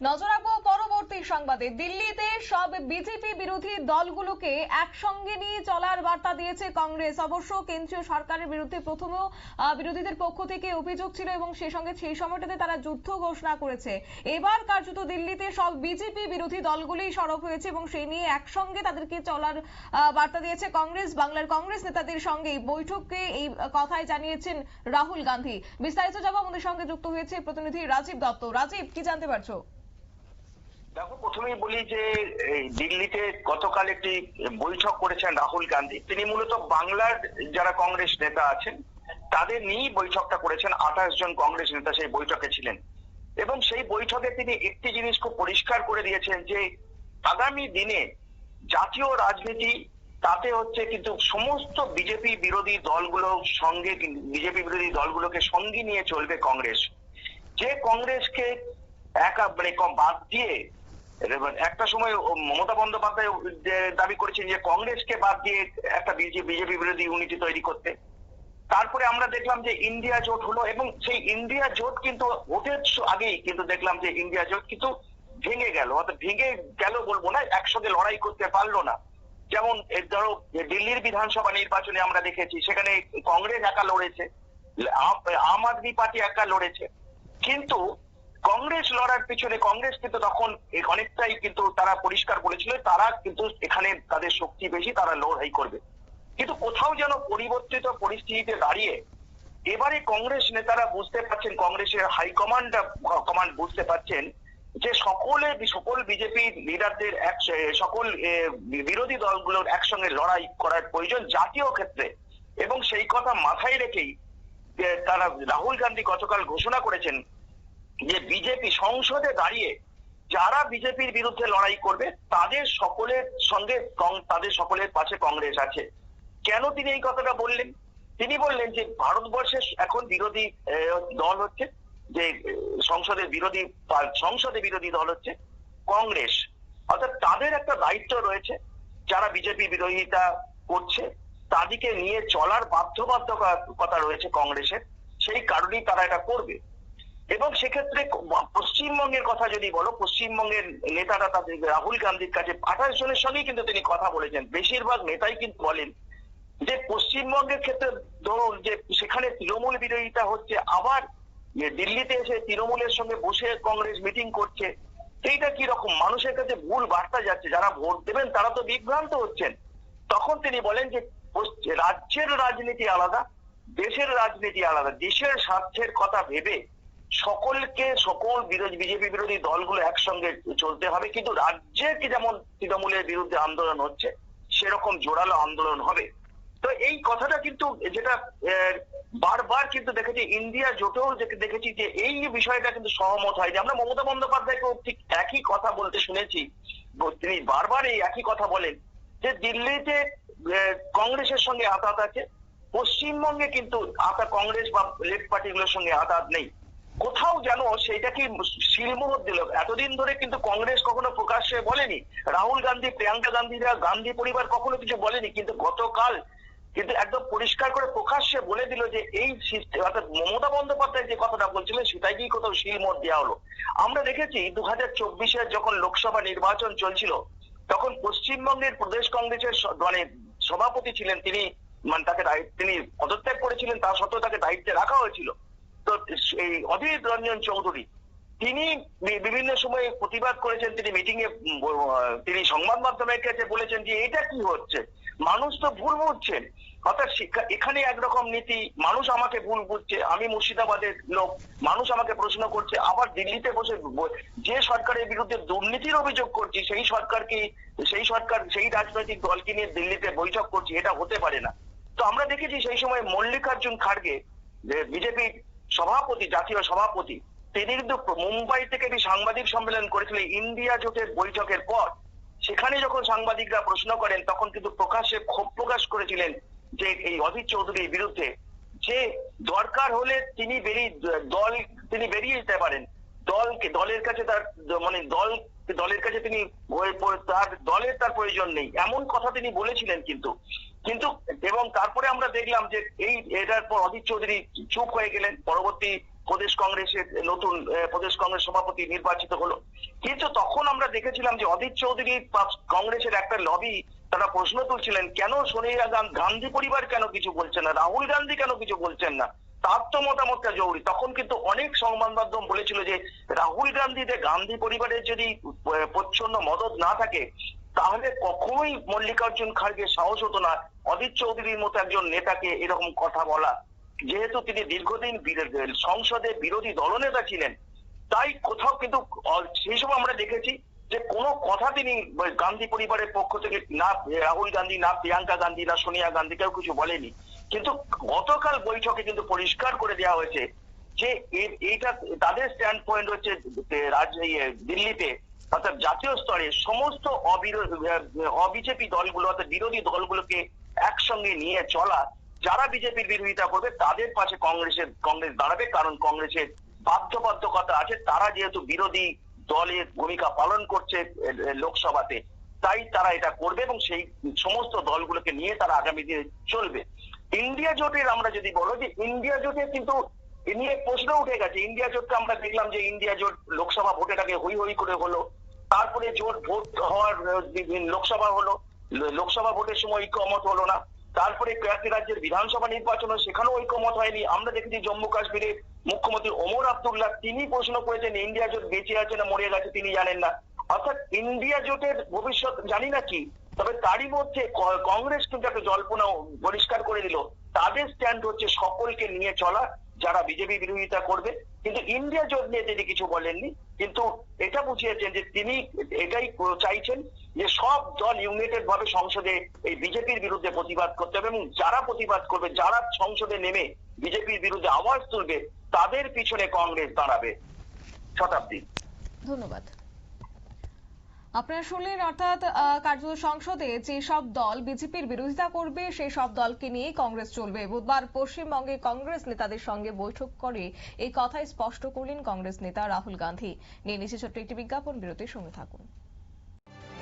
নজর রাখব পরবর্তী সংবাদে। দিল্লিতে সব বিজেপি বিরোধী দলগুলোকে একসঙ্গে নিয়ে চলার বার্তা দিয়েছে কংগ্রেস। অবশ্য কেন্দ্রীয় সরকারের বিরুদ্ধে প্রথমেও বিরোধীদের পক্ষ থেকে অভিযোগ ছিল এবং সেই সঙ্গে সেই সময়টাতে তারা যুদ্ধ ঘোষণা করেছে। এবার কার্যত দিল্লিতে সব বিজেপি বিরোধী দলগুলোই সরব হয়েছে এবং সেই নিয়ে একসঙ্গে তাদেরকে চলার বার্তা দিয়েছে কংগ্রেস। বাংলার কংগ্রেস নেতাদের সঙ্গে এই বৈঠকে এই কথাই জানিয়েছেন রাহুল গান্ধী। বিস্তারিত যাব আমাদের সঙ্গে যুক্ত হয়েছে প্রতিনিধি রাজীব দত্ত। রাজীব, কি জানতে পারছ? দেখো, প্রথমেই বলি যে দিল্লিতে গতকাল একটি বৈঠক করেছেন রাহুল গান্ধী। তিনি মূলত বাংলার যারা কংগ্রেস নেতা আছেন, তাদের নিয়েই বৈঠকটা করেছেন। আঠাশ জন কংগ্রেস নেতা সেই বৈঠকে ছিলেন। এবং সেই বৈঠকে তিনি একটি জিনিস খুব পরিষ্কার করে দিয়েছেন যে, আগামী দিনে জাতীয় রাজনীতি, তাতে হচ্ছে কিন্তু সমস্ত বিজেপি বিরোধী দলগুলো সঙ্গে বিজেপি বিরোধী দলগুলোকে সঙ্গী নিয়ে চলবে কংগ্রেস। যে কংগ্রেসকে একা মানে বাদ দিয়ে একটা সময় মমতা বন্দ্যোপাধ্যায় দাবি করেছেন যে কংগ্রেসকে বাদ দিয়ে একটা বিজেপি বিরোধী ইউনিটি তৈরি করতে। তারপরে আমরা দেখলাম যে ইন্ডিয়া জোট হলো এবং সেই ইন্ডিয়া জোট কিন্তু ভোটের আগেই কিন্তু দেখলাম যে ইন্ডিয়া জোট কিন্তু ভেঙে গেল। অর্থাৎ ভেঙে গেল বলব না, একসঙ্গে লড়াই করতে পারল না। যেমন ধরো দিল্লির বিধানসভা নির্বাচনে আমরা দেখেছি, সেখানে কংগ্রেস একা লড়েছে আম আদমি পার্টি একা লড়েছে। কিন্তু কংগ্রেস লড়ার পিছনে, কংগ্রেস কিন্তু তখন অনেকটাই কিন্তু তারা পরিষ্কার করেছিল তারা কিন্তু এখানে তাদের শক্তি বেশি, তারা লড়াই করবে। কিন্তু কোথাও যেন পরিবর্তিত পরিস্থিতিতে দাঁড়িয়ে এবারে কংগ্রেস নেতারা বুঝতে পারছেন, কংগ্রেসের হাইকমান্ড কমান্ড বুঝতে পারছেন যে সকলে, সকল বিজেপি লিডারদের এক, সকল বিরোধী দলগুলোর একসঙ্গে লড়াই করার প্রয়োজন জাতীয় ক্ষেত্রে। এবং সেই কথা মাথায় রেখেই তারা রাহুল গান্ধী গতকাল ঘোষণা করেছেন যে বিজেপি সংসদে দাঁড়িয়ে যারা বিজেপির বিরুদ্ধে লড়াই করবে, তাদের সকলের সঙ্গে তাদের সকলের পাশে কংগ্রেস আছে। কেন তিনি এই কথাটা বললেন? তিনি বললেন যে ভারতবর্ষের এখন বিরোধী দল হচ্ছে যে সংসদের বিরোধী সংসদে বিরোধী দল হচ্ছে কংগ্রেস। অর্থাৎ তাদের একটা দায়িত্ব রয়েছে, যারা বিজেপি বিরোধিতা করছে, তাদেরকে নিয়ে চলার বাধ্যবাধকতা রয়েছে কংগ্রেসের। সেই কারণেই তারা এটা করবে। এবং সেক্ষেত্রে পশ্চিমবঙ্গের কথা যদি বলো, পশ্চিমবঙ্গের নেতারা তাদের রাহুল গান্ধীর কাছে আঠাশ জনের সঙ্গেই কিন্তু তিনি কথা বলেছেন। বেশিরভাগ নেতাই কিন্তু বলেন যে পশ্চিমবঙ্গের ক্ষেত্রে ধরুন যে সেখানে তৃণমূল বিরোধিতা হচ্ছে, আবার দিল্লিতে এসে তৃণমূলের সঙ্গে বসে কংগ্রেস মিটিং করছে, সেইটা কি রকম? মানুষের কাছে ভুল বার্তা যাচ্ছে, যারা ভোট দেবেন তারা তো বিভ্রান্ত হচ্ছেন। তখন তিনি বলেন যে রাজ্যের রাজনীতি আলাদা, দেশের রাজনীতি আলাদা, দেশের স্বার্থের কথা ভেবে সকলকে, সকল বিরোধী, বিজেপি বিরোধী দলগুলো একসঙ্গে চলতে হবে, কিন্তু রাজ্যে কি যেমন তৃণমূলের বিরুদ্ধে আন্দোলন হচ্ছে, সেরকম জোরালো আন্দোলন হবে। তো এই কথাটা কিন্তু যেটা বারবার কিন্তু দেখেছি, ইন্ডিয়া জোটেও দেখেছি যে এই বিষয়টা কিন্তু সহমত হয়নি। আমরা মমতা বন্দ্যোপাধ্যায়কেও ঠিক একই কথা বলতে শুনেছি, তিনি বারবার এই একই কথা বলেন, যে দিল্লিতে কংগ্রেসের সঙ্গে আতাত আছে, পশ্চিমবঙ্গে কিন্তু আতা কংগ্রেস বা লেফট পার্টিগুলোর সঙ্গে আতাত নেই। কোথাও যেন সেইটা কি শিলমোহর দিল। এতদিন ধরে কিন্তু কংগ্রেস কখনো প্রকাশ্যে বলেনি। রাহুল গান্ধী, প্রিয়াঙ্কা গান্ধীরা, গান্ধী পরিবার কখনো কিছু বলেনি, কিন্তু গতকাল কিন্তু একদম পরিষ্কার করে প্রকাশ্যে বলে দিল যে এই অর্থাৎ মমতা বন্দ্যোপাধ্যায় যে কথাটা বলছিলেন, সেটাই কি কোথাও শিলমোহর দেওয়া হলো। আমরা দেখেছি দু হাজার চব্বিশে যখন লোকসভা নির্বাচন চলছিল, তখন পশ্চিমবঙ্গের প্রদেশ কংগ্রেসের মানে সভাপতি ছিলেন তিনি মানে তাকে তিনি পদত্যাগ করেছিলেন, তা সত্ত্বেও তাকে দায়িত্বে রাখা হয়েছিল। এই অধীর রঞ্জন চৌধুরী, তিনি বিভিন্ন সময়ে প্রতিবাদ করেছেন, তিনি মিটিং এ তিনি সংবাদ মাধ্যমের কাছে বলেছেন যে এটা কি হচ্ছে? মানুষ তো ভুল বুঝছেন। অর্থাৎ শিক্ষা- এখানে একরকম নীতি, মানুষ আমাকে ভুল বুঝছে, আমি মুর্শিদাবাদের লোক, মানুষ আমাকে প্রশ্ন করছে, আবার দিল্লিতে বসে যে সরকারের বিরুদ্ধে দুর্নীতির অভিযোগ করছি, সেই সরকারকে, সেই সরকার, সেই রাজনৈতিক দলকে নিয়ে দিল্লিতে বৈঠক করছি, এটা হতে পারে না। তো আমরা দেখেছি সেই সময় মল্লিকার্জুন খাড়গে বিজেপির সভাপতি, জাতীয় সভাপতি, তিনি কিন্তু মুম্বাই থেকে একটি সাংবাদিক সম্মেলন করেছিলেন, ইন্ডিয়া জোটের বৈঠকের পর। সেখানে যখন সাংবাদিকরা প্রশ্ন করেন, তখন কিন্তু প্রকাশ্যে ক্ষোভ প্রকাশ করেছিলেন যে এই অধীর চৌধুরীর বিরুদ্ধে। যে দরকার হলে তিনি বেরিয়ে, দল, তিনি বেরিয়ে যেতে পারেন। দলকে, দলের কাছে তার মানে দল, দলের কাছে তিনি তার, দলের তার প্রয়োজন নেই। এমন কথা তিনি বলেছিলেন কিন্তু। কিন্তু, এবং তারপরে আমরা দেখলাম যে এই, এটার পর অধীর চৌধুরী চুপ হয়ে গেলেন। পরবর্তী প্রদেশ কংগ্রেসের নতুন প্রদেশ কংগ্রেস সভাপতি নির্বাচিত হলো। কিন্তু তখন আমরা দেখেছিলাম যে অদিত চৌধুরী কংগ্রেসের একটা লবি তারা প্রশ্ন তুলছিলেন, কেন সোনিয়া গান- গান্ধী পরিবার কেন কিছু বলছেন না? রাহুল গান্ধী কেন কিছু বলছেন না? তার তো মতামতটা জরুরি। তখন কিন্তু অনেক সংবাদ মাধ্যম বলেছিল যে, রাহুল গান্ধীতে গান্ধী পরিবারের যদি প্রচ্ছন্ন মদত না থাকে তাহলে কখনোই মল্লিকার্জুন খাড়গে সাহস হতো না অদিত চৌধুরীর মতো একজন নেতাকে এরকম কথা বলা। যেহেতু তিনি দীর্ঘদিন সংসদে বিরোধী দলনেতা ছিলেন তাই কোথাও কিন্তু সেই সময় আমরা দেখেছি যে কোনো কথা তিনি গান্ধী পরিবারের পক্ষ থেকে না রাহুল গান্ধী না প্রিয়াঙ্কা গান্ধী না সোনিয়া গান্ধী কেউ কিছু বলেনি। কিন্তু গতকাল বৈঠকে কিন্তু পরিষ্কার করে দেওয়া হয়েছে যে এইটা তাদের স্ট্যান্ড পয়েন্ট হচ্ছে ইয়ে, দিল্লিতে অর্থাৎ জাতীয় স্তরে সমস্ত অবিজেপি দলগুলো, অর্থাৎ বিরোধী দলগুলোকে একসঙ্গে নিয়ে চলা, যারা বিজেপির বিরোধিতা করবে, তাদের পাশে কংগ্রেসের, কংগ্রেস দাঁড়াবে, কারণ কংগ্রেসের বাধ্যবাধকতা আছে, তারা যেহেতু বিরোধী দলের ভূমিকা পালন করছে লোকসভাতে, তাই তারা এটা করবে এবং সেই সমস্ত দলগুলোকে নিয়ে তারা আগামী দিনে চলবে। ইন্ডিয়া জোটের আমরা যদি বলো যে, ইন্ডিয়া জোটে কিন্তু এ নিয়ে প্রশ্ন উঠে গেছে। ইন্ডিয়া জোটটা আমরা দেখলাম যে ইন্ডিয়া জোট লোকসভা ভোটের আগে হই হই করে হলো। তারপরে জোট ভোট হওয়ার লোকসভা হলো। লোকসভা ভোটের সময় ঐক্যমত হলো না। তারপরে কয়েকটি রাজ্যের বিধানসভা নির্বাচন সেখানেও ঐক্যমত হয়নি। আমরা দেখেছি জম্মু কাশ্মীরে মুখ্যমন্ত্রী ওমর আব্দুল্লাহ, তিনি প্রশ্ন করেছেন, ইন্ডিয়া জোট বেঁচে আছে না মরে গেছে তিনি জানেন না। অর্থাৎ ইন্ডিয়া জোটের ভবিষ্যৎ জানি না কি, তবে তারই মধ্যে কংগ্রেস কিন্তু একটা জল্পনা পরিষ্কার করে দিল। তাদের স্ট্যান্ড হচ্ছে সকলকে নিয়ে চলা যারা বিজেপি বিরোধিতা করবে, কিন্তু ইন্ডিয়া জোট নিয়ে তিনি কিছু বলেননি, কিন্তু এটা বুঝিয়েছেন যে তিনি এটাই চাইছেন যে সব দল ইউনাইটেড ভাবে সংসদে এই বিজেপির বিরুদ্ধে প্রতিবাদ করতে হবে এবং যারা প্রতিবাদ করবে, যারা সংসদে নেমে বিজেপির বিরুদ্ধে আওয়াজ তুলবে, তাদের পিছনে কংগ্রেস দাঁড়াবে। শতাব্দী। ধন্যবাদ। আপনারা শুনলেন অর্থাৎ কার্যত সংসদে যেসব দল বিজেপির বিরোধিতা করবে সেই সব দলকে নিয়ে কংগ্রেস চলবে। বুধবার পশ্চিমবঙ্গে কংগ্রেস নেতাদের সঙ্গে বৈঠক করে এই কথাই স্পষ্ট করলেন কংগ্রেস নেতা রাহুল গান্ধী। নিয়ে নিচ্ছে ছোট্ট একটি বিজ্ঞাপন, বিরতির সঙ্গে থাকুন।